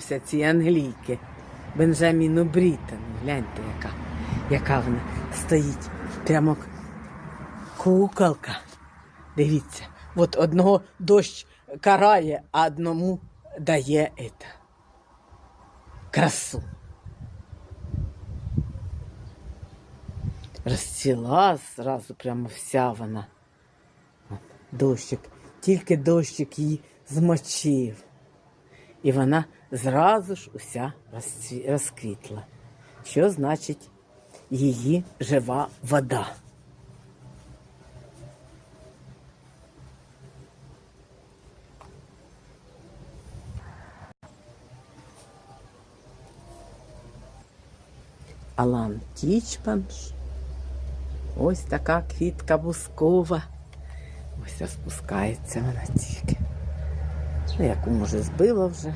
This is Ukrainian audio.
ось ці англійки. Бенджаміну Бріттону. Гляньте, яка, яка вона стоїть. Прямо куколка. Дивіться, от одного дощ карає, а одному дає это. красу. Розцвіла зразу прямо вся вона. Дощик, тільки дощик її змочив. І вона зразу ж уся розквітла. Що значить її жива вода? Алан Тічпанш. Ось така квітка бускова. Ось спускається вона тільки. Ну, яку може збила вже.